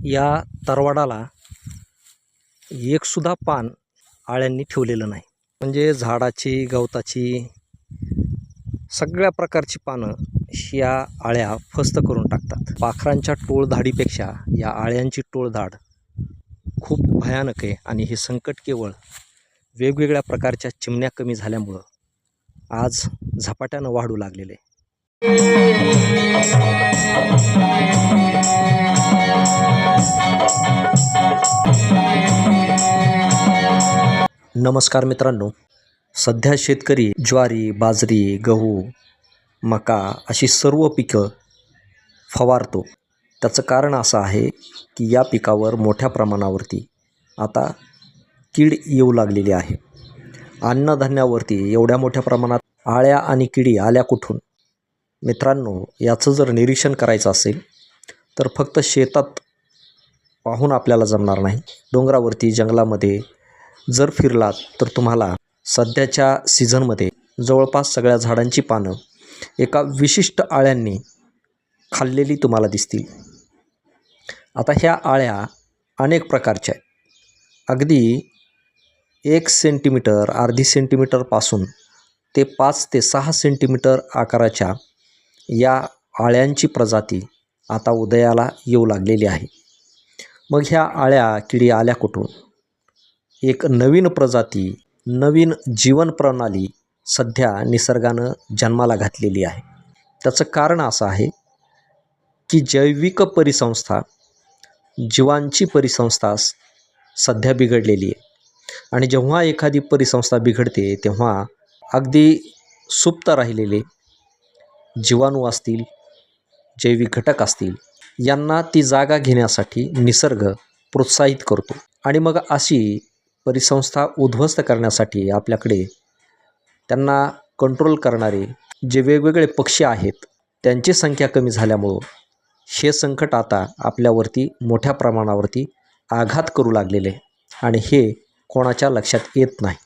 या तरवाडाला एकसुद्धा पान आळ्यांनी ठेवलेलं नाही. म्हणजे झाडाची गवताची सगळ्या प्रकारची पानं या आळ्या फस्त करून टाकतात. पाखरांच्या टोळधाडीपेक्षा या आळ्यांची टोळधाड खूप भयानक आहे आणि हे संकट केवळ वेगवेगळ्या प्रकारच्या चिमण्या कमी झाल्यामुळं आज झपाट्यानं वाढू लागलेले नमस्कार मित्रांनो. सध्या शेतकरी ज्वारी बाजरी गहू मका अशी सर्व पिकं फवारतो. त्याचं कारण असं आहे की या पिकावर मोठ्या प्रमाणावरती आता कीड येऊ लागलेली आहे. अन्नधान्यावरती एवढ्या मोठ्या प्रमाणात आळ्या आणि किडी आल्या कुठून? मित्रांनो याचं जर निरीक्षण करायचं असेल तर फक्त शेतात पाहून आपल्याला जमणार नाही. डोंगरावरती जंगलामध्ये जर फिरलात तर तुम्हाला सध्याच्या सीझनमध्ये जवळपास सगळ्या झाडांची पानं एका विशिष्ट आळ्यांनी खाल्लेली तुम्हाला दिसतील. आता ह्या आळ्या अनेक प्रकारच्या आहेत. अगदी एक सेंटीमीटर अर्धी सेंटीमीटरपासून ते पाच ते सहा सेंटीमीटर आकाराच्या या आळ्यांची प्रजाती आता उदयाला येऊ लागलेली आहे. मग ह्या आळ्या किडी आल्या कुठून? एक नवीन प्रजाती नवीन जीवन प्रणाली सध्या निसर्गानं जन्माला घातलेली आहे. त्याचं कारण असं आहे की जैविक परिसंस्था जीवांची परिसंस्था सध्या बिघडलेली आहे. आणि जेव्हा एखादी परिसंस्था बिघडते तेव्हा अगदी सुप्त राहिलेले जीवाणू असतील जैविक घटक असतील यांना ती जागा घेण्यासाठी निसर्ग प्रोत्साहित करतो. आणि मग अशी परिसंस्था उद्ध्वस्त करण्यासाठी आपल्याकडे त्यांना कंट्रोल करणारे जे वेगवेगळे पक्षी आहेत त्यांची संख्या कमी झाल्यामुळं हे संकट आता आपल्यावरती मोठ्या प्रमाणावरती आघात करू लागलेले आणि हे कोणाच्या लक्षात येत नाही.